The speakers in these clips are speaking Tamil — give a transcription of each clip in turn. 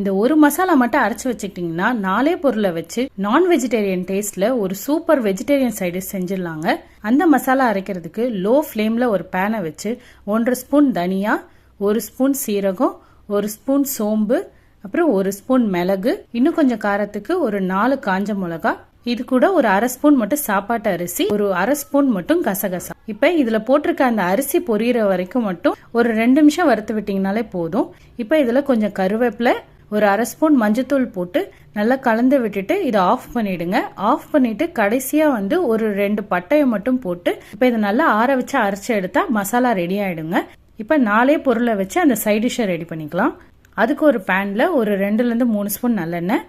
இந்த ஒரு மசாலா மட்டும் அரைச்சு வச்சுக்கிட்டிங்கன்னா நாலே பொருளை வச்சு நான் வெஜிடேரியன் டேஸ்ட்ல ஒரு சூப்பர் வெஜிடேரியன் சைடு செஞ்சிடலாங்க. அந்த மசாலா அரைக்கிறதுக்கு லோ ஃப்ளேம்ல ஒரு பேனை வச்சு ஒன்றரை ஸ்பூன் தனியா ஒரு ஸ்பூன் சீரகம் ஒரு ஸ்பூன் சோம்பு அப்புறம் ஒரு ஸ்பூன் மிளகு இன்னும் கொஞ்சம் காரத்துக்கு ஒரு நாலு காஞ்ச மிளகா இது கூட ஒரு அரை ஸ்பூன் மட்டும் சாப்பாட்டு அரிசி ஒரு அரை ஸ்பூன் மட்டும் கசகசா. இப்ப இதுல போட்டிருக்க அந்த அரிசி பொரியிற வரைக்கும் மட்டும் ஒரு ரெண்டு நிமிஷம் வறுத்து விட்டீங்கனாலே போதும். இப்ப இதுல கொஞ்சம் கருவேப்பிலை ஒரு அரை ஸ்பூன் மஞ்சத்தூள் போட்டு நல்லா கலந்து விட்டுட்டு இதை ஆஃப் பண்ணிடுங்க. ஆஃப் பண்ணிட்டு கடைசியா வந்து ஒரு ரெண்டு பட்டையை மட்டும் போட்டு இப்ப இதை நல்லா ஆற வச்சு அரைச்சு எடுத்தா மசாலா ரெடி ஆயிடுங்க. இப்ப நாலே பொருளை வச்சு அந்த சைட் டிஷ்ஷை ரெடி பண்ணிக்கலாம். அதுக்கு ஒரு பேன்ல ஒரு ரெண்டுல இருந்து மூணு ஸ்பூன் நல்லெண்ணெய்.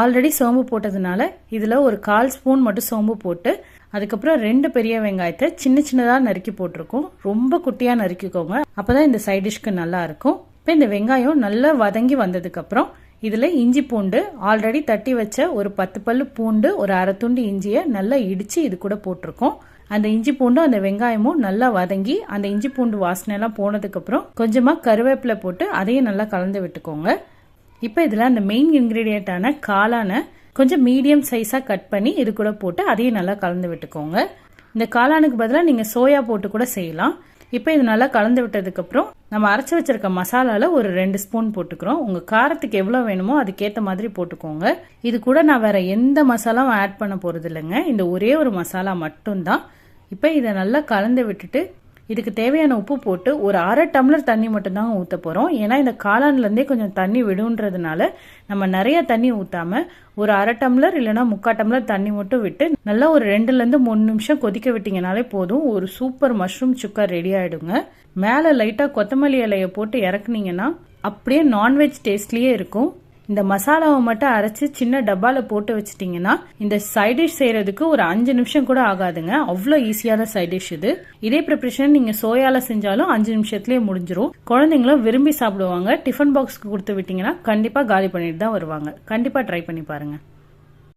ஆல்ரெடி சோம்பு போட்டதுனால இதில் ஒரு கால் ஸ்பூன் மட்டும் சோம்பு போட்டு அதுக்கப்புறம் ரெண்டு பெரிய வெங்காயத்தை சின்ன சின்னதாக நறுக்கி போட்டிருக்கோம். ரொம்ப குட்டியாக நறுக்கிக்கோங்க. அப்போ தான் இந்த சைட் டிஷ்க்கு நல்லா இருக்கும். இப்போ இந்த வெங்காயம் நல்லா வதங்கி வந்ததுக்கப்புறம் இதில் இஞ்சி பூண்டு ஆல்ரெடி தட்டி வச்ச ஒரு பத்து பல்லு பூண்டு ஒரு அரை துண்டு இஞ்சியை நல்லா இடித்து இது கூட போட்டிருக்கோம். அந்த இஞ்சி பூண்டும் அந்த வெங்காயமும் நல்லா வதங்கி அந்த இஞ்சி பூண்டு வாசனைலாம் போனதுக்கப்புறம் கொஞ்சமாக கருவேப்பிலை போட்டு அதையும் நல்லா கலந்து விட்டுக்கோங்க. இப்போ இதில் அந்த மெயின் இன்க்ரீடியண்ட்டான காளானை கொஞ்சம் மீடியம் சைஸாக கட் பண்ணி இது கூட போட்டு அதையும் நல்லா கலந்து விட்டுக்கோங்க. இந்த காளானுக்கு பதிலாக நீங்கள் சோயா போட்டு கூட செய்யலாம். இப்போ இது நல்லா கலந்து விட்டதுக்கப்புறம் நம்ம அரைச்சி வச்சிருக்க மசாலாவில் ஒரு ரெண்டு ஸ்பூன் போட்டுக்கிறோம். உங்கள் காரத்துக்கு எவ்வளோ வேணுமோ அதுக்கேற்ற மாதிரி போட்டுக்கோங்க. இது கூட நான் வேறு எந்த மசாலாவும் ஆட் பண்ண போகிறது இல்லைங்க இந்த ஒரே ஒரு மசாலா மட்டும்தான். இப்போ இதை நல்லா கலந்து விட்டுட்டு இதுக்கு தேவையான உப்பு போட்டு ஒரு அரை டம்ளர் தண்ணி மட்டும்தான் ஊற்ற போகிறோம் ஏன்னா இந்த காளான்லேருந்தே கொஞ்சம் தண்ணி விடுன்றதுனால நம்ம நிறைய தண்ணி ஊற்றாம ஒரு அரை டம்ளர் இல்லைன்னா முக்கால் டம்ளர் தண்ணி மட்டும் விட்டு நல்லா ஒரு ரெண்டுலேருந்து மூணு நிமிஷம் கொதிக்க விட்டிங்கனாலே போதும். ஒரு சூப்பர் மஷ்ரூம் சுக்கா ரெடி ஆகிடுங்க மேலே லைட்டாக கொத்தமல்லி இலையை போட்டு இறக்குனீங்கன்னா அப்படியே நான்வெஜ் டேஸ்ட்லேயே இருக்கும். இந்த மசாலாவை மட்டும் அரைச்சி சின்ன டப்பால போட்டு வச்சிட்டீங்கன்னா இந்த சைட் டிஷ் செய்யறதுக்கு ஒரு அஞ்சு நிமிஷம் கூட ஆகாதுங்க. அவ்வளோ ஈஸியான சைட் டிஷ் இது. இதே ப்ரிப்பரேஷன் நீங்க சோயால செஞ்சாலும் அஞ்சு நிமிஷத்துலயே முடிஞ்சிரும். குழந்தைங்களும் விரும்பி சாப்பிடுவாங்க. டிஃபன் பாக்ஸ்க்கு கொடுத்து விட்டீங்கன்னா கண்டிப்பா காலி பண்ணிட்டு தான் வருவாங்க. கண்டிப்பா ட்ரை பண்ணி பாருங்க.